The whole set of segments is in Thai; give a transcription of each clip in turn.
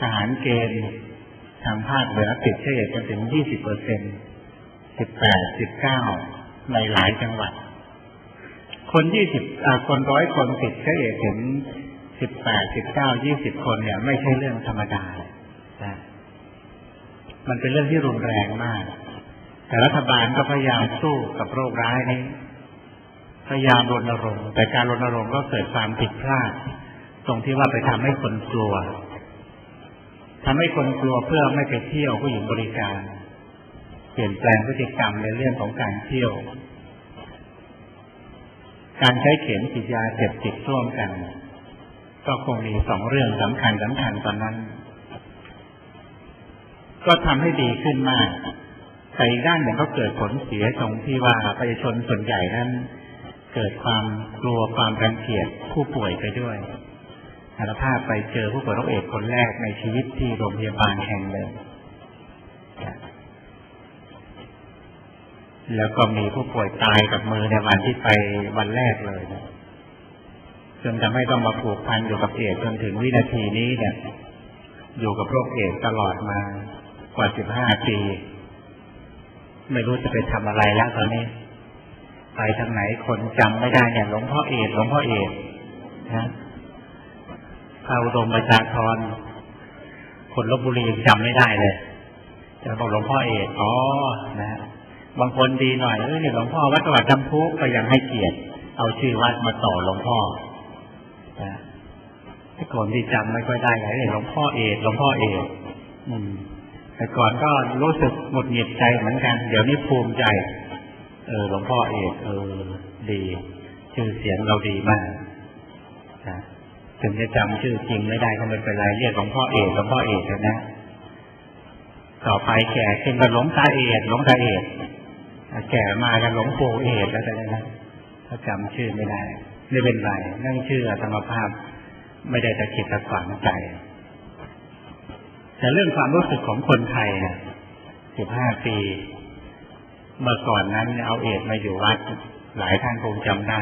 ทหารเกณฑ์ทางภาคเหนือติดเชื้อเอดส์กันถึงยี่สิบเปอร์เซ็นสิบแปดสิบเก้าในหลายจังหวัด คนยี่สิบคนร้อยคนติดเชื้อเอดส์ถึงสิบแปดสิบเก้ายี่สิบคนเนี่ย ไม่ใช่เรื่องธรรมดานะมันเป็นเรื่องที่รุนแรงมาก แต่รัฐบาลก็พยายามสู้กับโรคร้ายนี้ พยายามรณรงค์ แต่การรณรงค์ก็เกิดความผิดพลาด ตรงที่ว่าไปทำให้คนกลัว ทำให้คนกลัวเพื่อไม่ไปเที่ยวผู้หญิงบริการ เปลี่ยนแปลงพฤติกรรมในเรื่องของการเที่ยว การใช้เข็มฉีดยาเสพติดร่วมกัน ก็คงมีสองเรื่องสำคัญสำคัญตอนนั้น ก็ทำให้ดีขึ้นมากแต่อีกด้านหนึ่งก็เกิดผลเสียตรงที่ว่าประชาชนส่วนใหญ่นั้น เกิดความกลัวความรังเกียจผู้ป่วยไปด้วย สารภาพไปเจอผู้ป่วยโรคเอดส์คนแรกในชีวิตที่โรงพยาบาลแห่งหนึ่งแล้วก็มีผู้ป่วยตายกับมือในวันที่ไปวันแรกเลยนะจนทำให้ต้องมาผูกพันอยู่กับเอดจนถึงวินาทีนี้เนี่ย อยู่กับโรคเอดส์ตลอดมากว่าสิบห้าปี ไม่รู้จะไปทำอะไรแล้วตอนนี้ ไปทางไหนคนจำไม่ได้เนี่ยหลวงพ่อเอดหลวงพ่อเอดนะาอุดมประชาธรคนลบบุรีจำไม่ได้เลยจะบอกหลวงพ่อเอกอ๋อนะฮะบางคนดีหน่อยเออเนี่ยหลวงพ่อวัดจังหวัดจำพุก็ยังให้เกียรติ เอาชื่อวัดมาต่อหลวงพ่อนะคนที่จำไม่ค่อยได้เลยหลวงพ่อเอกหลวงพ่อเอกอืม แต่ก่อนก็รู้สึกหงุดหงิดใจเหมือนกัน เดี๋ยวนี้ภูมิใจ เออหลวงพ่อเอก เออ ดี ชื่อเสียงเราดีมากนะ ถึงจะจำชื่อจริงไม่ได้ก็ไม่เป็นไรเรียกหลวงพ่อเอกหลวงพ่อเอกนะ ต่อไปแก่ขึ้นก็หลวงตาเอกหลวงตาเอกแก่มากันหลวงปู่เอกแล้วแต่นะถ้าจำชื่อไม่ได้ไม่เป็นไรนั่งชื่อธรรมภาพ ไม่ได้ตะขิดตะขวางใจแต่เรื่องความรู้สึกของคนไทยนะสิบห้าปี เมื่อก่อนนั้นเอาเอกมาอยู่วัด หลายท่านคงจำได้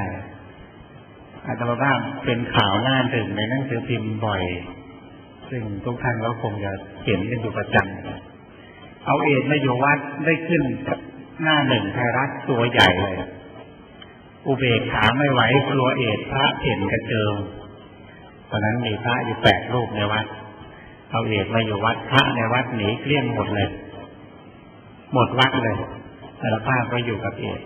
อาตมาภาพเป็นข่าวหน้าถึงในหนังสือพิมพ์บ่อย ซึ่งทุกท่านก็คงจะเห็นกันอยู่ประจำเอาเอ็ดมาอยู่วัดได้ขึ้นหน้าหนึ่งไทยรัฐตัวใหญ่เลยอุเบกขาไม่ไหวกลัวเอดพระเห็นกระเจิงตอนนั้นมีพระอยู่แปดรูปในวัด เอาเอดมาอยู่วัดพระในวัดหนีเกลี้ยงหมดเลย หมดวัดเลยสารภาพก็อยู่กับเอด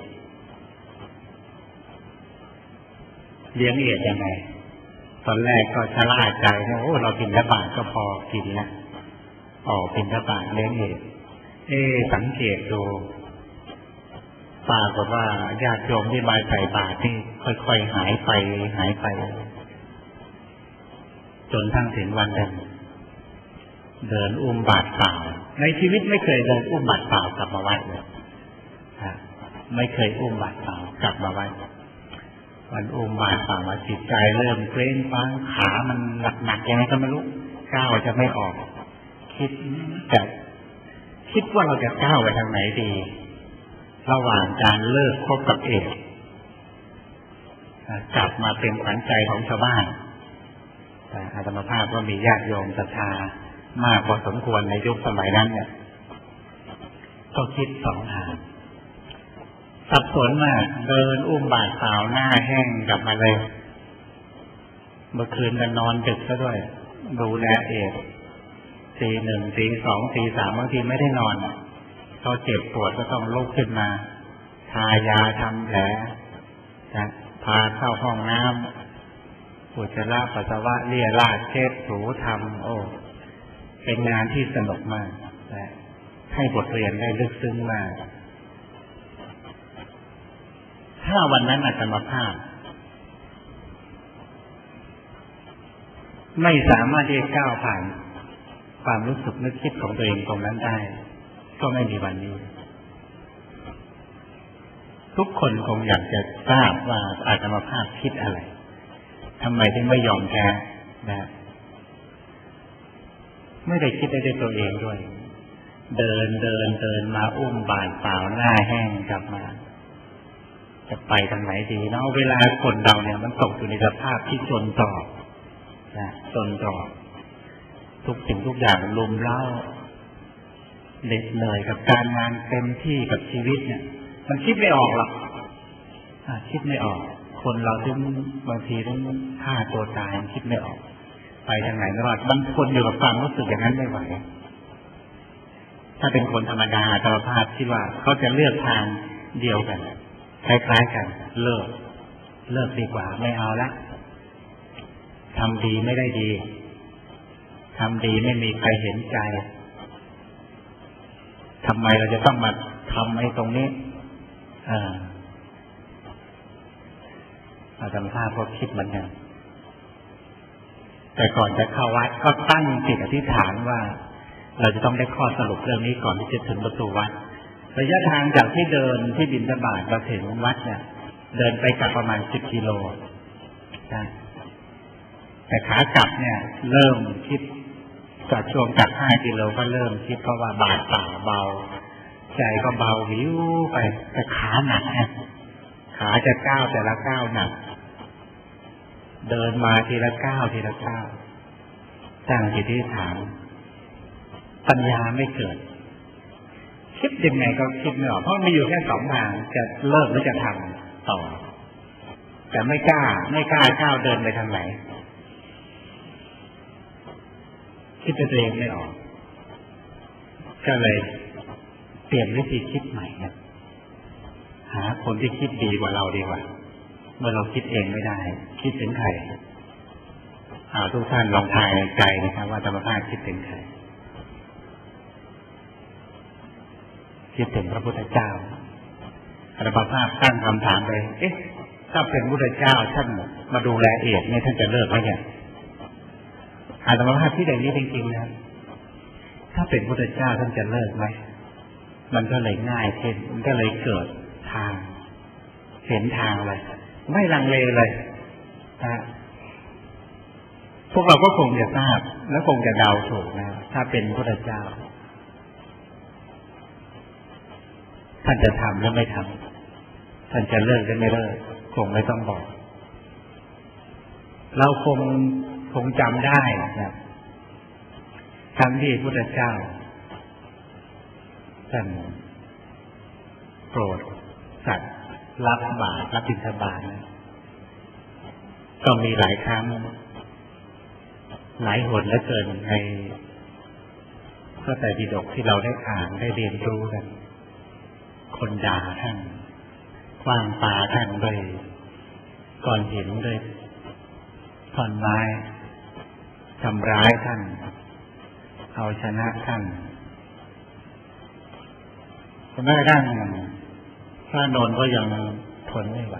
เลี้ยงเอียดยังไงตอนแรกก็ชะล่าใจนะโอ้เรากินระบาดก็พอกินแล้วออกกินระบาดเลี้ยงเอียดเอ๊สังเกตดูปรากฏว่าญาติโยมที่มาใส่บาตรที่ค่อยๆหายไปหายไป จนทั้งถึงวันหนึ่งเดินอุ้มบาตรเปล่าในชีวิตไม่เคยเดินอุ้มบาตรเปล่ากลับมาวัดเลยไม่เคยอุ้มบาตรเปล่ากลับมาวัด วันอุ้มบาตรฝั่งว่าจิตใจเริ่มเกรงฟังขามันหนักหนักยังไงก็ไม่รู้ก้าวจะไม่ออก คิดแต่คิดว่าเราจะก้าวไปทางไหนดี ระหว่างการเลิกคบกับเอกกลับมาเป็นขวัญใจของชาวบ้านอาตมาภาพก็มีญาติโยมศรัทธามากพอสมควรในยุคสมัยนั้นเนี่ย ก็คิดสองทาง สับสนมากเดินอุ้มบาดสาวหน้าแห้งกลับมาเลย เมื่อคืนกันนอนดึกซะด้วย ดูแลเอกตีหนึ่งตีสองตีสามบางทีไม่ได้นอนเขาเจ็บปวดก็ต้องลุกขึ้นมา ทายาทำแผลนะพาเข้าห้องน้ำปุจจาระปัสสาวะเลี่ยราดเช็ดถูทำโอ้เป็นงานที่สนุกมากให้บทเรียนได้ลึกซึ้งมาก ถ้าวันนั้นอาจาภาพ ไม่สามารถที่จะก้าวผ่าน ความรู้สึกนึกคิดของตัวเองตรงนั้นได้ ก็ไม่มีวันนี้ ทุกคนคงอยากจะทราบว่าอาตมาภาพคิดอะไรทำไมถึงไม่ยอมแพ้นะไม่ได้คิดได้ด้วยตัวเองด้วย เดินเดินเดินมาอุ้มบาดเปล่าหน้าแห้งกลับมา จะไปทางไหนดีเนาะเวลาคนเราเนี่ย มันตกอยู่ในสภาพที่จนตอกนะจนตอกทุกสิ่งทุกอย่างลุมเล้าเหน็ดเหนื่อยกับการงานเต็มที่กับชีวิตเนี่ย มันคิดไม่ออกหรอกคิดไม่ออก คนเราถึงบางทีต้องฆ่าตัวตายยังคิดไม่ออก ไปทางไหนไม่รอดบางคนอยู่กับความรู้สึกอย่างนั้นไม่ไหวถ้าเป็นคนธรรมดาธรรมภาพคิดว่าเขาจะเลือกทางเดียวกัน คล้ายๆกัน เลิก เลิกดีกว่า ไม่เอาละทำดีไม่ได้ดีทำดีไม่มีใครเห็นใจทำไมเราจะต้องมาทำไอ้ตรงนี้อ่าอาจารย์ภาพก็คิดเหมือนกันแต่ก่อนจะเข้าวัดก็ตั้งจิตอธิษฐานว่า เราจะต้องได้ข้อสรุปเรื่องนี้ก่อนที่จะถึงประตูวัด ระยะทางจากที่เดินที่บินทบาทมาถึงวัดเนี่ยเดินไปกลับประมาณสิบกิโลนะแต่ขากลับเนี่ย เริ่มคิดจากช่วงจากห้ากิโลก็เริ่มคิดเพราะว่าบาดป่าเบา ใจก็เบาวิวไปแต่ขาหนักขาจะก้าวแต่ละก้าวหนัก เดินมาทีละก้าวทีละก้าวตั้งจิตที่ฐานปัญญาไม่เกิด คิดยังไงก็คิดไม่ออกเพราะมีอยู่แค่สองทางจะเลิกหรือจะทำต่อ แต่ไม่กล้า ไม่กล้าก้าวเดินไปทางไหนคิดตัวเองไม่ออก ก็เลย เปลี่ยนวิธีคิดใหม่นะหาคนที่คิดดีกว่าเราดีกว่าเมื่อเราคิดเองไม่ได้ คิดถึงใครอาทุกท่านลองทายในใจนะครับ ว่าธรรมภาพคิดถึงใคร คิดถึงพระพุทธเจ้าอรมภาพตั้งคำถามไปเอ๊ะ ถ้าเป็นพุทธเจ้าท่านมาดูแลเอกเนี่ยท่านจะเลิกไหมเนี่ยอาตมาภาพที่ใดนี้จริงๆนะถ้าเป็นพุทธเจ้าท่านจะเลิกไหม มันก็เลยง่ายขึ้นมันก็เลยเกิดทาง เห็นทางเลย ไม่ลังเลเลยนะพวกเราก็คงจะทราบ และคงจะเดาถูกนะ ถ้าเป็นพุทธเจ้า ท่านจะทำหรือไม่ทำท่านจะเลิกหรือไม่เลิกคงไม่ต้องบอก เราคงคงจำได้นะครั้งที่พุทธเจ้าท่านโปรดสัตว์รับบาตรรับบิณฑบาตนก็มีหลายครั้ง หลายหนเหลือเกินในพระไตรปิฎกที่เราได้อ่านได้เรียนรู้กัน คนด่าท่านคว้างปาท่านด้วยก้อนหินด้วยท่อนไม้ทำร้ายท่าน เอาชนะท่านแม้กระทั่งพระนนท์ก็ยังทนไม่ไหว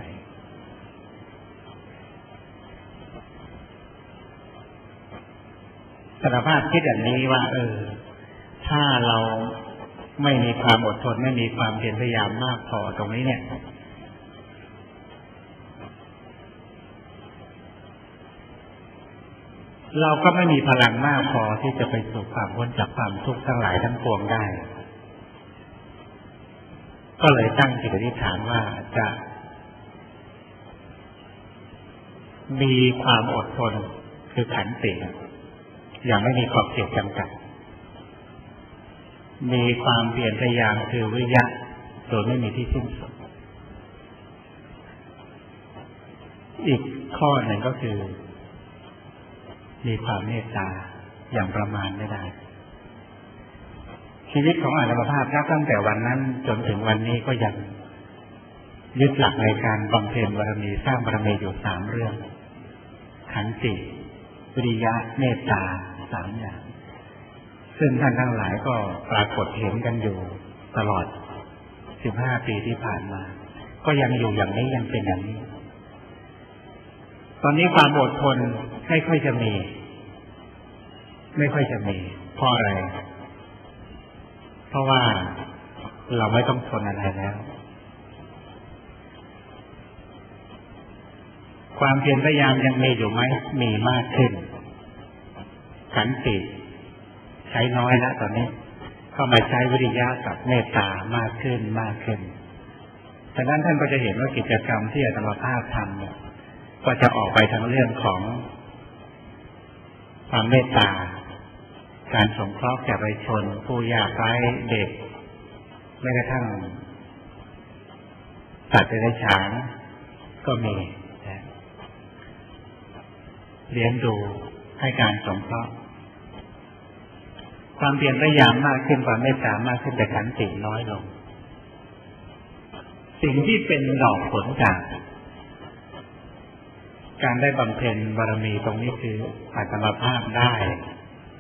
สารภาพคิดแบบนี้ว่า เออ ถ้าเรา ไม่มีความอดทนไม่มีความเพียรพยายามมากพอตรงนี้เนี่ยเราก็ไม่มีพลังมากพอที่จะไปสู่ความพ้นจากความทุกข์ทั้งหลายทั้งปวงได้ ก็เลยตั้งจิตอธิษฐานว่าจะ มีความอดทนคือขันติอย่างไม่มีขอบเขตจำกัด มีความเปลี่ยนพยายามคือวิยะโดยไม่มีที่สิ้นสุด อีกข้อหนึ่งก็คือ มีความเมตตาอย่างประมาณไม่ได้ ชีวิตของอาตมาภาพนับตั้งแต่วันนั้น จนถึงวันนี้ก็ยังยึดหลักในการบำเพ็ญบารมีสร้างบารมีอยู่สามเรื่องขันติวิริยะเมตตาสามอย่าง ซึ่งท่านทั้งหลายก็ปรากฏเห็นกันอยู่ตลอดสิบห้าปีที่ผ่านมา ก็ยังอยู่อย่างนี้ยังเป็นอย่างนี้ ตอนนี้ความอดทนไม่ค่อยจะมี ไม่ค่อยจะมีเพราะอะไร เพราะว่าเราไม่ต้องทนอะไรแล้ว ความเพียรพยายามยังมีอยู่ไหม มีมากขึ้น ขันติ ใช้น้อยแล้วตอนนี้ ก็มาใช้วิริยะกับเมตตามากขึ้นมากขึ้นฉะนั้นท่านก็จะเห็นว่ากิจกรรมที่อาตมาภาพทำเนี่ย ก็จะออกไปทางเรื่องของความเมตตา การสงเคราะห์แก่ประชาชนผู้ยากไร้เด็กแม้กระทั่งสัตว์เดรัจฉานก็มีเลี้ยงดูให้การสงเคราะห์ ความเพียรพยายามมากขึ้นความเมตตามากขึ้นแต่ขันติน้อยลง สิ่งที่เป็นดอกผลจากการได้บำเพ็ญบารมีตรงนี้คืออัตมาภาพได้